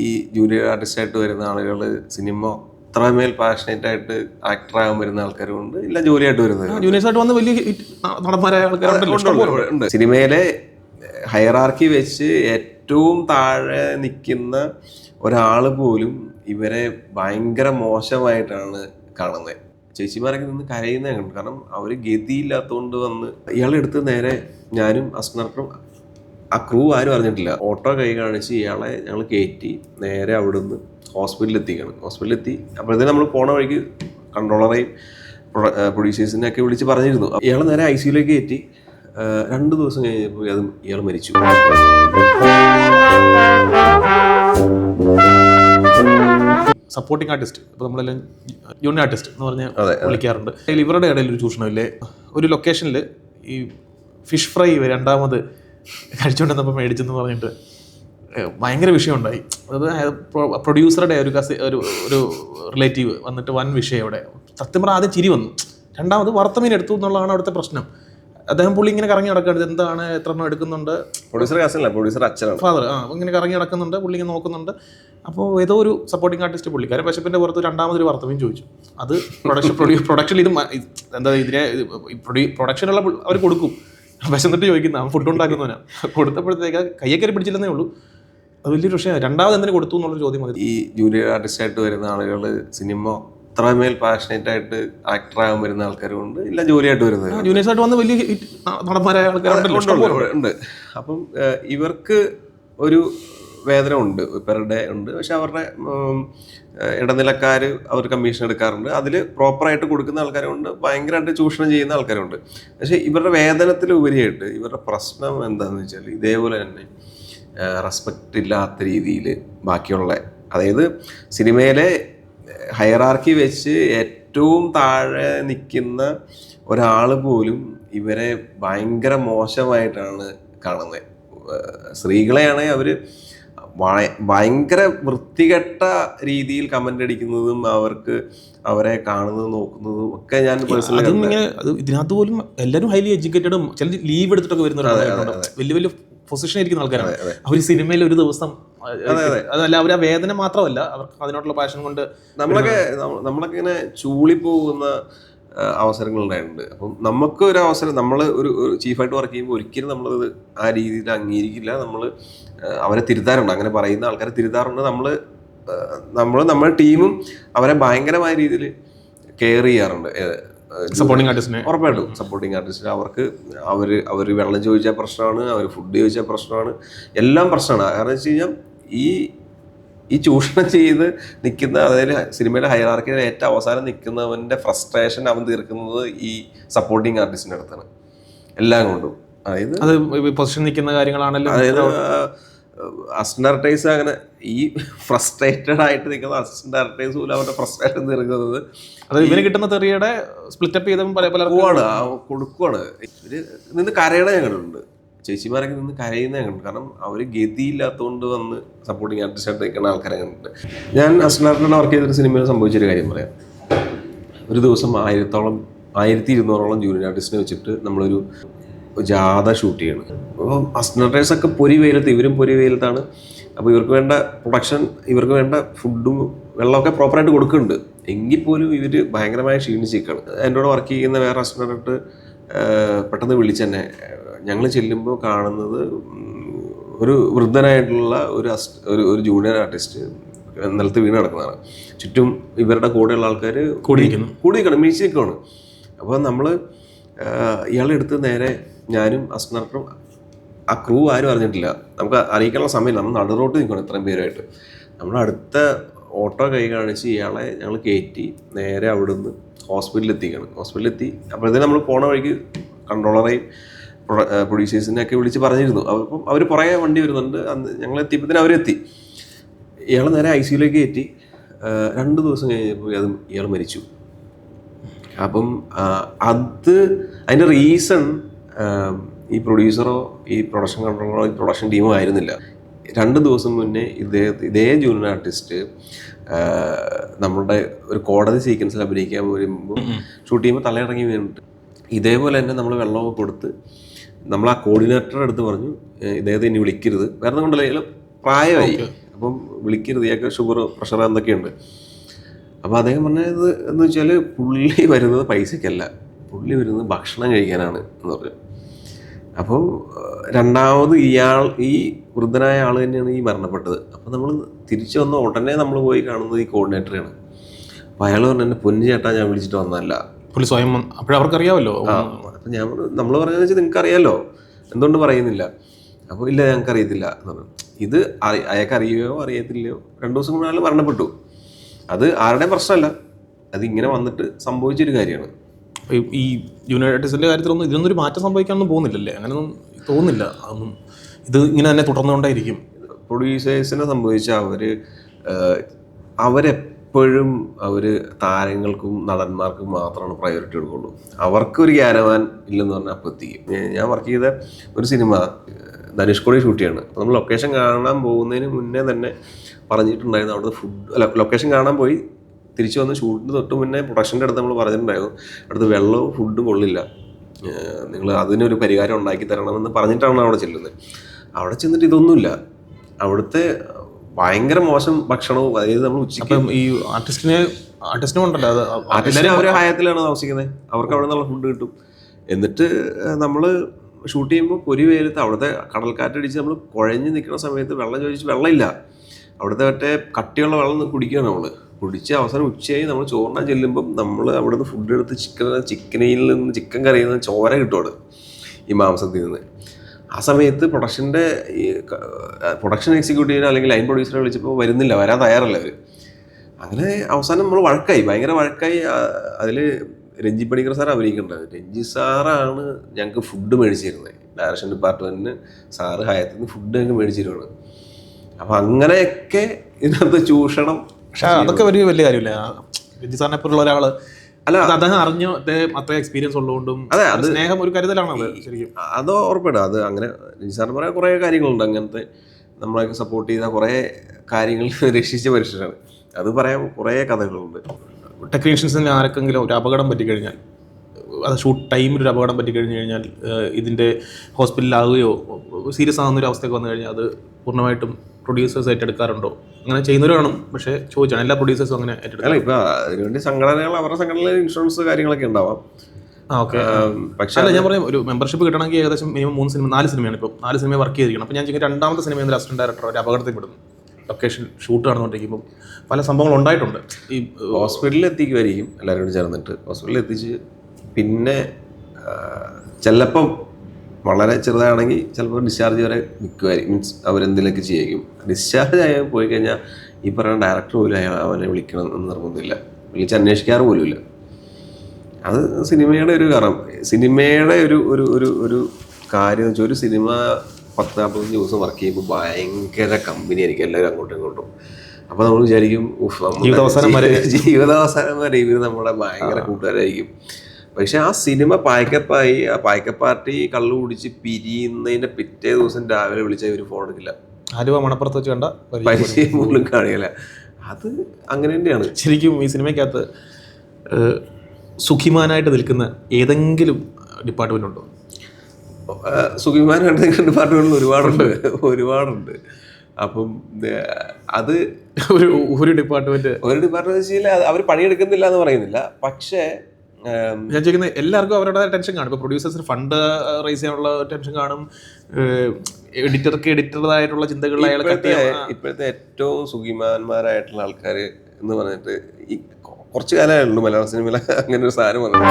ഈ ജൂനിയർ ആർട്ടിസ്റ്റായിട്ട് വരുന്ന ആളുകൾ സിനിമ അത്രമേൽ പാഷനേറ്റ് ആയിട്ട് ആക്ടർ ആകാൻ വരുന്ന ആൾക്കാരും ഉണ്ട്. ഇല്ല ജോലിയായിട്ട് വരുന്നത് ജൂനിയേഴ്സ് ആയിട്ട് വന്ന് വലിയ നടന്മാരായ സിനിമയിലെ ഹയറാർക്കി വെച്ച് ഏറ്റവും താഴെ നിൽക്കുന്ന ഒരാൾ പോലും ഇവരെ ഭയങ്കര മോശമായിട്ടാണ് കാണുന്നത് ചേച്ചിമാരൊക്കെ നിന്ന് കരയുന്ന കണ്ടു. കാരണം അവർ ഗതിയില്ലാത്തതുകൊണ്ട് വന്ന് ഇയാളെടുത്ത് നേരെ ഞാനും അസ്നർക്കും ആ ക്രൂ ആരും അറിഞ്ഞിട്ടില്ല. ഓട്ടോ കൈ കാണിച്ച് ഇയാളെ ഞങ്ങൾ കയറ്റി നേരെ അവിടുന്ന് ഹോസ്പിറ്റലിൽ എത്തിക്കണം ഹോസ്പിറ്റലിൽ എത്തി അപ്പോഴത്തേനും നമ്മൾ പോണ വഴിക്ക് കൺട്രോളറേയും പ്രൊഡ്യൂസേഴ്സിനെ ഒക്കെ വിളിച്ച് പറഞ്ഞിരുന്നു. ഇയാൾ നേരെ ഐ സിയിലേക്ക് കയറ്റി രണ്ട് ദിവസം കഴിഞ്ഞപ്പോൾ അത് ഇയാൾ മരിച്ചു. സപ്പോർട്ടിംഗ് ആർട്ടിസ്റ്റ് ഇപ്പോൾ നമ്മളെല്ലാം യൂണിയൻ ആർട്ടിസ്റ്റ് എന്ന് പറഞ്ഞ് അതെ, വിളിക്കാറുണ്ട്. ഇവരുടെ ഇടയിൽ ഒരു ചൂഷണമില്ലേ? ഒരു ലൊക്കേഷനിൽ ഈ ഫിഷ് ഫ്രൈ രണ്ടാമത് കഴിച്ചുകൊണ്ടിരുന്നപ്പോൾ മേടിച്ചെന്ന് പറഞ്ഞിട്ട് ഭയങ്കര വിഷയമുണ്ടായി. അതായത് പ്രൊഡ്യൂസറുടെ ഒരു കസി ഒരു ഒരു റിലേറ്റീവ് വന്നിട്ട് വൻ വിഷയം അവിടെ. സത്യം പറഞ്ഞാൽ ആദ്യം ചിരി വന്നു. രണ്ടാമത് വറുത്ത മീൻ എടുത്തു എന്നുള്ളതാണ് അവിടുത്തെ പ്രശ്നം. അദ്ദേഹം പുള്ളി ഇങ്ങനെ കറങ്ങി നടക്കുന്നത് എന്താണ് എത്ര എണ്ണം എടുക്കുന്നുണ്ട്? പ്രൊഡ്യൂസർ കാസല്ല പ്രൊഡ്യൂസർ അച്ഛനാണ്. ഫാദർ ആ ഇങ്ങനെ കറങ്ങി നടക്കുന്നുണ്ട്. പുള്ളി ഇങ്ങനെ നോക്കുന്നുണ്ട്. അപ്പോൾ ഏതോ ഒരു സപ്പോർട്ടിംഗ് ആർട്ടിസ്റ്റ് പുള്ളിക്കാരൻ പശപ്പിന്റെ പുറത്ത് രണ്ടാമതൊരു വർത്തവ്യം ചോദിച്ചു. അത് പ്രൊഡക്ഷൻ പ്രൊഡക്ഷൻ ഇത് എന്താ ഇതിനെ പ്രൊഡക്ഷനുള്ള അവർ കൊടുക്കും. വിശന്നിട്ട് ചോദിക്കുന്ന അവൻ ഫുഡ് ഉണ്ടാക്കുന്നവനാ കൊടുത്തപ്പോഴത്തേക്ക് കയ്യെ കയറി പിടിച്ചില്ലെന്നേ ഉള്ളൂ. അത് വലിയൊരു വിഷയമാണ്. രണ്ടാമത് എന്തിനു കൊടുത്തു എന്നുള്ളൊരു ചോദ്യം മതി ഈ ജൂനിയർ ആർട്ടിസ്റ്റായിട്ട് വരുന്ന ആളുകൾ സിനിമ അത്രമേൽ പാഷനേറ്റ് ആയിട്ട് ആക്ടർ ആകാൻ വരുന്ന ആൾക്കാരും ഉണ്ട് ഇല്ല ജോലിയായിട്ട് വരുന്നത് ജൂനിയേഴ്സായിട്ട് വന്ന വലിയ നടന്മാരായ ആൾക്കാരുണ്ട് അപ്പം ഇവർക്ക് ഒരു വേതനം ഉണ്ട് പെർ ഡേ ഉണ്ട്. പക്ഷെ അവരുടെ ഇടനിലക്കാർ അവർ കമ്മീഷൻ എടുക്കാറുണ്ട്. അതിൽ പ്രോപ്പറായിട്ട് കൊടുക്കുന്ന ആൾക്കാരുണ്ട് ഭയങ്കരമായിട്ട് ചൂഷണം ചെയ്യുന്ന ആൾക്കാരുണ്ട്. പക്ഷെ ഇവരുടെ വേതനത്തിൽ ഉപരിയായിട്ട് ഇവരുടെ പ്രശ്നം എന്താണെന്ന് വെച്ചാൽ ഇതേപോലെ തന്നെ റെസ്പെക്റ്റ് ഇല്ലാത്ത രീതിയിൽ ബാക്കിയുള്ള അതായത് സിനിമയിലെ ഹയറാർക്കി വെച്ച് ഏറ്റവും താഴെ നിൽക്കുന്ന ഒരാൾ പോലും ഇവരെ ഭയങ്കര മോശമായിട്ടാണ് കാണുന്നത്. സ്ത്രീകളെയാണെങ്കിൽ അവർ ഭയങ്കര വൃത്തികെട്ട രീതിയിൽ കമന്റ് അടിക്കുന്നതും അവർക്ക് അവരെ കാണുന്നതും നോക്കുന്നതും ഒക്കെ ഞാൻ അതും പേഴ്സണലി ഇങ്ങനെ ഇതിനകത്ത് പോലും എല്ലാവരും ഹൈലി എഡ്യൂക്കേറ്റഡും ചില ലീവ് എടുത്തിട്ടൊക്കെ വരുന്നവരുണ്ട് വലിയ വലിയ പൊസിഷൻ ഇരിക്കുന്ന ആൾക്കാരാണ്. അവർ സിനിമയിൽ ഒരു ദിവസം അതല്ല അവർ ആ വേദന മാത്രമല്ല അവർക്ക് അതിനോടുള്ള പാഷൻ കൊണ്ട് നമ്മളൊക്കെ നമ്മ- നമ്മളൊക്കെ ഇങ്ങനെ ചൂളിപ്പോകുന്ന ആ, അവസരങ്ങളുണ്ടായിട്ടുണ്ട്. അപ്പം നമുക്ക് ഒരു അവസരം നമ്മൾ ഒരു ചീഫായിട്ട് വർക്ക് ചെയ്യുമ്പോൾ ഒരിക്കലും നമ്മളത് ആ രീതിയിൽ അംഗീകരിക്കില്ല. നമ്മൾ അവരെ തിരുത്താറുണ്ട്. അങ്ങനെ പറയുന്ന ആൾക്കാരെ തിരുത്താറുണ്ട്. നമ്മൾ നമ്മൾ നമ്മുടെ ടീമും അവരെ ഭയങ്കരമായ രീതിയിൽ കെയർ ചെയ്യാറുണ്ട്. സപ്പോർട്ടിംഗ് ആർട്ടിസ്റ്റിനെ ഉറപ്പായിട്ടും സപ്പോർട്ടിങ് ആർട്ടിസ്റ്റ് അവർക്ക് അവർ അവർ വെള്ളം ചോദിച്ചാൽ പ്രശ്നമാണ്. അവർ ഫുഡ് ചോദിച്ചാൽ പ്രശ്നമാണ്. എല്ലാം പ്രശ്നമാണ്. കാരണം വെച്ച് കഴിഞ്ഞാൽ ഈ ഈ ചൂഷണം ചെയ്ത് നിൽക്കുന്ന അതായത് സിനിമയിലെ ഹൈറാർക്കിയിൽ ഏറ്റവും അവസാനം നിൽക്കുന്നവന്റെ ഫ്രസ്ട്രേഷൻ അവൻ തീർക്കുന്നത് ഈ സപ്പോർട്ടിങ് ആർട്ടിസ്റ്റിന്റെ അടുത്താണ്. എല്ലാം കൊണ്ടും. അതായത് അത് പൊസിഷൻ നിൽക്കുന്ന കാര്യങ്ങളാണല്ലോ. അതായത് ഡയറക്ടേഴ്സ് അങ്ങനെ ഈ ഫ്രസ്ട്രേറ്റഡ് ആയിട്ട് നിൽക്കുന്ന അസിസ്റ്റന്റ് ഡയറക്ടേഴ്സ് പോലും അവരുടെ ഫ്രസ്ട്രേഷൻ തീർക്കുന്നത് അത് ഇവന് കിട്ടുന്ന തെറിയുടെ സ്പ്ലിറ്റപ്പ് ചെയ്തും പല പല കൊടുക്കുവാണ്. ഇവർ നിന്ന് കരയണ ഞാൻ കണ്ടിട്ടുണ്ട് ചേച്ചിമാരൊക്കെ നിന്ന് കരയുന്ന കണ്ടു കാരണം അവർ ഗതിയില്ലാത്തതുകൊണ്ട് വന്ന് സപ്പോർട്ടിങ് ആർട്ടിസ്റ്റായിട്ട് നിൽക്കുന്ന ആൾക്കാരെ കണ്ടിട്ടുണ്ട്. ഞാൻ അസ്നാറിനോട് വർക്ക് ചെയ്തൊരു സിനിമയിൽ സംഭവിച്ചൊരു കാര്യം പറയാം. ഒരു ദിവസം ആയിരത്തോളം ആയിരത്തി ഇരുന്നൂറോളം ജൂനിയർ ആർട്ടിസ്റ്റിനെ വെച്ചിട്ട് നമ്മളൊരു ജാഥ ഷൂട്ട് ചെയ്യണം. അപ്പം അസ്നറേഴ്സ് ഒക്കെ പൊരി വെയിലത്ത് ഇവരും പൊരി വെയിലത്താണ്. അപ്പോൾ ഇവർക്ക് വേണ്ട പ്രൊഡക്ഷൻ ഇവർക്ക് വേണ്ട ഫുഡും വെള്ളമൊക്കെ പ്രോപ്പറായിട്ട് കൊടുക്കുന്നുണ്ട്. എങ്കിൽ പോലും ഇവർ ഭയങ്കരമായി ക്ഷീണിച്ചിരിക്കുകയാണ്. എന്നോട് വർക്ക് ചെയ്യുന്ന വേറെ അസ്നറായിട്ട് പെട്ടെന്ന് വിളിച്ചെന്നെ ഞങ്ങൾ ചെല്ലുമ്പോൾ കാണുന്നത് ഒരു വൃദ്ധനായിട്ടുള്ള ഒരു അസ്റ്റ് ഒരു ഒരു ജൂനിയർ ആർട്ടിസ്റ്റ് നിലത്ത് വീണ് കിടക്കുന്നതാണ്. ചുറ്റും ഇവരുടെ കൂടെയുള്ള ആൾക്കാർ കൂടിയിരിക്കുന്നു. കൂടി നിൽക്കണം മീശി അപ്പോൾ നമ്മൾ ഇയാളെടുത്ത് നേരെ ഞാനും അസ്നർക്കും ആ ക്രൂ ആരും അറിഞ്ഞിട്ടില്ല. നമുക്ക് അറിയിക്കാനുള്ള സമയമില്ല. നമ്മൾ നടുറോട്ട് നിൽക്കണം ഇത്രയും പേരുമായിട്ട്. നമ്മൾ അടുത്ത ഓട്ടോ കൈ കാണിച്ച് ഇയാളെ ഞങ്ങൾ കയറ്റി നേരെ അവിടുന്ന് ഹോസ്പിറ്റലിൽ എത്തിക്കണം ഹോസ്പിറ്റലിൽ എത്തി അപ്പോഴത്തേനും നമ്മൾ പോണ വഴിക്ക് കൺട്രോളറേയും പ്രൊഡ്യൂസേഴ്സിനെ ഒക്കെ വിളിച്ച് പറഞ്ഞിരുന്നു. അപ്പം അവർ പുറകെ വണ്ടി വരുന്നുണ്ട്. അന്ന് ഞങ്ങൾ എത്തിയപ്പോഴത്തേന് അവരെത്തി. ഇയാൾ നേരെ ഐ സിയിലേക്ക് കയറ്റി. രണ്ട് ദിവസം കഴിഞ്ഞപ്പോൾ അത് ഇയാൾ മരിച്ചു. അപ്പം അത് അതിന്റെ റീസൺ ഈ പ്രൊഡ്യൂസറോ ഈ പ്രൊഡക്ഷൻ കൺട്രോളറോ ഈ പ്രൊഡക്ഷൻ ടീമോ ആയിരുന്നില്ല. രണ്ട് ദിവസം മുന്നേ ഇതേ ഇതേ ജൂനിയർ ആർട്ടിസ്റ്റ് നമ്മളുടെ ഒരു കോടതി സീക്വൻസിൽ അഭിനയിക്കാൻ വരുമ്പോൾ ഷൂട്ട് ചെയ്യുമ്പോൾ തലയിറങ്ങി വീണിട്ട്. ഇതേപോലെ തന്നെ നമ്മൾ വെള്ളമൊക്കെ കൊടുത്ത് നമ്മൾ ആ കോർഡിനേറ്ററുടെ അടുത്ത് പറഞ്ഞു "ഏ, ഇദ്ദേഹത്തെ ഇനി വിളിക്കരുത്. വേറെ ഒന്നും കൊണ്ടല്ല പ്രായമായി. അപ്പം വിളിക്കരുത് ഇയാൾക്ക് ഷുഗർ പ്രഷർ എന്തൊക്കെയുണ്ട് അപ്പോൾ അദ്ദേഹം പറഞ്ഞത് എന്ന് വെച്ചാൽ പുള്ളി വരുന്നത് പൈസയ്ക്കല്ല പുള്ളി വരുന്നത് ഭക്ഷണം കഴിക്കാനാണ് എന്ന് പറഞ്ഞു. അപ്പോൾ രണ്ടാമത് ഇയാൾ ഈ വൃദ്ധനായ ആൾ തന്നെയാണ് ഈ മരണപ്പെട്ടത്. അപ്പോൾ നമ്മൾ തിരിച്ചു വന്ന ഉടനെ നമ്മൾ പോയി കാണുന്നത് ഈ കോർഡിനേറ്ററാണ് അപ്പോൾ അയാൾ പറഞ്ഞു എന്നെ പൊന്നു ചേട്ടാ ഞാൻ വിളിച്ചിട്ട് വന്നതല്ല. പുള്ളി സ്വയം അപ്പോഴവർക്കറിയാമല്ലോ അപ്പം ഞാൻ നമ്മൾ പറഞ്ഞതെന്ന് വെച്ചാൽ നിങ്ങൾക്ക് അറിയാമല്ലോ എന്തുകൊണ്ട് പറയുന്നില്ല? അപ്പോൾ ഇല്ല ഞങ്ങൾക്ക് അറിയത്തില്ല എന്ന് പറഞ്ഞു. ഇത് അറി അയാൾക്ക് അറിയുകയോ അറിയത്തില്ലയോ? രണ്ടു ദിവസം മുന്നേ ആൾ മരണപ്പെട്ടു. അത് ആരുടെയും പ്രശ്നമല്ല. അത് ഇങ്ങനെ വന്നിട്ട് സംഭവിച്ചൊരു കാര്യമാണ്. ഈ- യുണൈറ്റഡ് യുണൈറ്റഡ്സിന്റെ കാര്യത്തിലൊന്നും ഇതിനൊന്നും ഒരു മാറ്റം സംഭവിക്കാനൊന്നും പോകുന്നില്ലല്ലേ? അങ്ങനെയൊന്നും തോന്നുന്നില്ല. അതൊന്നും ഇത് ഇങ്ങനെ തന്നെ തുടർന്നുകൊണ്ടായിരിക്കും. പ്രൊഡ്യൂസേഴ്സിനെ സംബന്ധിച്ച് അവർ അവരെപ്പോഴും അവർ താരങ്ങൾക്കും നടന്മാർക്കും മാത്രമാണ് പ്രയോറിറ്റി കൊടുക്കുള്ളൂ അവർക്കൊരു ക്യാരവാൻ ഇല്ലെന്ന് പറഞ്ഞാൽ അപ്പോൾ എത്തിക്കും ഞാൻ- വർക്ക് ചെയ്ത ഒരു സിനിമ ധനുഷ്കോടി ഷൂട്ട് ചെയ്യാണ്. അപ്പോൾ നമ്മൾ ലൊക്കേഷൻ കാണാൻ പോകുന്നതിന് മുന്നേ തന്നെ പറഞ്ഞിട്ടുണ്ടായിരുന്നു. അവിടുത്തെ ഫുഡ് ലൊക്കേഷൻ കാണാൻ പോയി. തിരിച്ചു വന്ന് ഷൂട്ടിന് തൊട്ട് മുന്നേ പ്രൊഡക്ഷന്റെ അടുത്ത് നമ്മൾ പറഞ്ഞിട്ടുണ്ടായിരുന്നു. അടുത്ത് വെള്ളവും ഫുഡും കൊള്ളില്ല. നിങ്ങൾ അതിനൊരു പരിഹാരം ഉണ്ടാക്കി തരണമെന്ന് പറഞ്ഞിട്ടാണ് അവിടെ ചെല്ലുന്നത്. അവിടെ ചെന്നിട്ട് ഇതൊന്നുമില്ല. അവിടുത്തെ ഭയങ്കര മോശം ഭക്ഷണവും അതായത് നമ്മൾ ഉച്ചയ്ക്ക് ഈ ആർട്ടിസ്റ്റിനെ ആർട്ടിസ്റ്റിനും ഉണ്ടല്ലോ ആർട്ടിസ്റ്റിനെ അവരെ ഹയത്തിലാണ് താമസിക്കുന്നത്. അവർക്ക് അവിടെ നിന്നുള്ള ഫുഡ് കിട്ടും. എന്നിട്ട് നമ്മൾ ഷൂട്ട് ചെയ്യുമ്പോൾ പൊരി വെയിലത്ത് അവിടുത്തെ കടൽക്കാറ്റടിച്ച് നമ്മൾ കുഴഞ്ഞ് നിൽക്കുന്ന സമയത്ത് വെള്ളം ചോദിച്ച് വെള്ളമില്ല. അവിടുത്തെ മറ്റേ കട്ടിയുള്ള വെള്ളം കുടിക്കുകയാണ് നമ്മൾ കുടിച്ച് അവസാനം ഉച്ചയായി നമ്മൾ ചോറിനാൻ ചെല്ലുമ്പം നമ്മൾ അവിടുന്ന് ഫുഡ് എടുത്ത് ചിക്കൻ ചിക്കനയിൽ നിന്ന് ചിക്കൻ കറിയിൽ നിന്ന് ചോര കിട്ടും അവിടെ ഈ മാംസത്തിൽ നിന്ന്. ആ സമയത്ത് പ്രൊഡക്ഷന്റെ ഈ പ്രൊഡക്ഷൻ എക്സിക്യൂട്ടീവിനെ അല്ലെങ്കിൽ ലൈൻ പ്രൊഡ്യൂസറെ വിളിച്ചപ്പോൾ വരുന്നില്ല വരാൻ തയ്യാറല്ല അവർ അങ്ങനെ അവസാനം നമ്മൾ വഴക്കായി ഭയങ്കര വഴക്കായി അതിൽ രഞ്ജി പണിക്കർ സാർ അഭിനയിക്കേണ്ടത് രഞ്ജി സാറാണ് ഞങ്ങൾക്ക് ഫുഡ് മേടിച്ചു തരുന്നത് ഡയറക്ഷൻ ഡിപ്പാർട്ട്മെന്റിന് സാറ് ഹയത്തിൽ നിന്ന് ഫുഡ് ഞങ്ങൾക്ക് മേടിച്ചു തരുവാണ് അപ്പം അങ്ങനെയൊക്കെ ഇതിനകത്ത് ചൂഷണം പക്ഷേ അതൊക്കെ ഒരു വലിയ കാര്യമില്ല? രഞ്ജി സാറിനെ പോലുള്ള ഒരാൾ അല്ല അത് അദ്ദേഹം അറിഞ്ഞു അദ്ദേഹം അത്ര എക്സ്പീരിയൻസ് ഉള്ളതുകൊണ്ടും അതെ, അത് സ്നേഹം ഒരു കരുതലാണ് അത് ശരിക്കും. അത് ഉറപ്പിടാം അത് അങ്ങനെ നിസാറിന് സാറിന് പറയാൻ കുറേ കാര്യങ്ങളുണ്ട്. അങ്ങനത്തെ നമ്മളെ സപ്പോർട്ട് ചെയ്ത കുറേ കാര്യങ്ങൾ രക്ഷിച്ച മനുഷ്യരാണ് അത് പറയാൻ കുറേ കഥകളുണ്ട്. ടെക്നീഷ്യൻസിന് ആർക്കെങ്കിലും ഒരു അപകടം പറ്റിക്കഴിഞ്ഞാൽ അത് ഷൂട്ട് ടൈമിൽ ഒരു അപകടം പറ്റിക്കഴിഞ്ഞ് കഴിഞ്ഞാൽ ഇതിന്റെ ഹോസ്പിറ്റലിലാവുകയോ സീരിയസ് ആകുന്ന ഒരു അവസ്ഥയൊക്കെ വന്നു കഴിഞ്ഞാൽ അത് പൂർണമായിട്ടും പ്രൊഡ്യൂസേഴ്സ് ഏറ്റെടുക്കാറുണ്ടോ? അങ്ങനെ ചെയ്യുന്നവർ കാണും പക്ഷേ ചോദിച്ചാണ്. എല്ലാ പ്രൊഡ്യൂസേഴ്സും അങ്ങനെ ഏറ്റെടുക്കാം അല്ല ഇപ്പൊ അതിനുവേണ്ടി സംഘടനകൾ അവരുടെ സംഘടനയിൽ ഇൻഷുറൻസ് കാര്യങ്ങളൊക്കെ ഉണ്ടാവാം. ആ ഓക്കെ. ആം, പക്ഷെ അല്ല ഞാൻ പറയാം ഒരു മെമ്പർഷിപ്പ് കിട്ടണമെങ്കിൽ ഏകദേശം മിനിമം മൂന്ന് സിനിമ നാല് സിനിമയാണ് ഇപ്പോൾ നാല് സിനിമ വർക്ക് ചെയ്തിരിക്കണം. അപ്പോൾ ഞാൻ ചെയ്യുന്ന രണ്ടാമത്തെ സിനിമ എന്ന അസിസ്റ്റന്റ് ഡയറക്ടർ ഒരു അപകടത്തിൽ പെടുന്നു? ലൊക്കേഷൻ ഷൂട്ട് നടന്നുകൊണ്ടിരിക്കുമ്പോൾ പല സംഭവങ്ങൾ ഉണ്ടായിട്ടുണ്ട്. ഈ ഏഹ്, ഹോസ്പിറ്റലിൽ എത്തിക്കുമായിരിക്കും എല്ലാവരും കൂടി ചേർന്നിട്ട്. ഹോസ്പിറ്റലിൽ എത്തിച്ച് പിന്നെ ചിലപ്പം വളരെ ചെറുതാണെങ്കിൽ ചിലപ്പോൾ ഡിസ്ചാർജ് വരെ നിൽക്കുമായിരിക്കും മീൻസ് അവരെന്തെങ്കിലുമൊക്കെ ചെയ്യും. ഡിസ്ചാർജ് ആയി പോയി കഴിഞ്ഞാൽ ഈ പറയുന്ന ഡയറക്ടർ പോലും അയാൾ അവനെ വിളിക്കണം എന്ന് നിർബന്ധമില്ല. വിളിച്ച് അന്വേഷിക്കാറ് പോലുമില്ല. അത് സിനിമയുടെ ഒരു കാരണം സിനിമയുടെ ഒരു ഒരു ഒരു ഒരു കാര്യം എന്ന് വെച്ചാൽ ഒരു സിനിമ പത്ത് നാൽപ്പത്തഞ്ച് ദിവസം വർക്ക് ചെയ്യുമ്പോൾ ഭയങ്കര കമ്പനി ആയിരിക്കും എല്ലാവരും അങ്ങോട്ടും ഇങ്ങോട്ടും. അപ്പോൾ നമ്മൾ വിചാരിക്കും ജീവിതാവസാനം വരെ. ജീവിതാവസാനം വരെ ഇവർ നമ്മുടെ ഭയങ്കര കൂട്ടുകാരായിരിക്കും. പക്ഷെ ആ സിനിമ പായ്ക്കപ്പായി ആ പായ്ക്കപ്പാർട്ടി കള്ളു കുടിച്ച് പിരിയുന്നതിന്റെ പിറ്റേ ദിവസം രാവിലെ വിളിച്ച ഇവർ ഫോൺ എടുക്കില്ല. ആലുവ മണപ്പുറത്ത് വെച്ച് കണ്ട പരിചയം. പൈസ പോലും കാണില്ല. അത് അങ്ങനെ തന്നെയാണ്. ശരിക്കും ഈ സിനിമയ്ക്കകത്ത് സുഖിമാനായിട്ട് നിൽക്കുന്ന ഏതെങ്കിലും ഡിപ്പാർട്ട്മെന്റ് ഉണ്ടോ സുഖിമാനായിട്ട് നിൽക്കുന്ന ഡിപ്പാർട്ട്മെന്റിൽ ഒരുപാടുണ്ട്. ഒരുപാടുണ്ട്. അപ്പം അത് ഒരു ഒരു ഡിപ്പാർട്ട്മെന്റ് ഒരു ഡിപ്പാർട്ട്മെന്റ് അവർ പണിയെടുക്കുന്നില്ല എന്ന് പറയുന്നില്ല. പക്ഷേ ഞാൻ ചോദിക്കുന്നത് എല്ലാവർക്കും അവരുടെ ടെൻഷൻ കാണും. ഇപ്പോൾ പ്രൊഡ്യൂസേഴ്സിന് ഫണ്ട് റേസ് ചെയ്യാനുള്ള ടെൻഷൻ കാണും. എഡിറ്റർക്ക് എഡിറ്ററുടേതായിട്ടുള്ള ചിന്തകളിൽ അയാൾ ഇപ്പോഴത്തെ ഏറ്റവും സുഖിമാന്മാരായിട്ടുള്ള ആൾക്കാർ എന്ന് പറഞ്ഞിട്ട് ഈ കുറച്ച് കാലമേ ഉള്ളൂ മലയാള സിനിമയിൽ അങ്ങനെ ഒരു സാധനം വന്നത്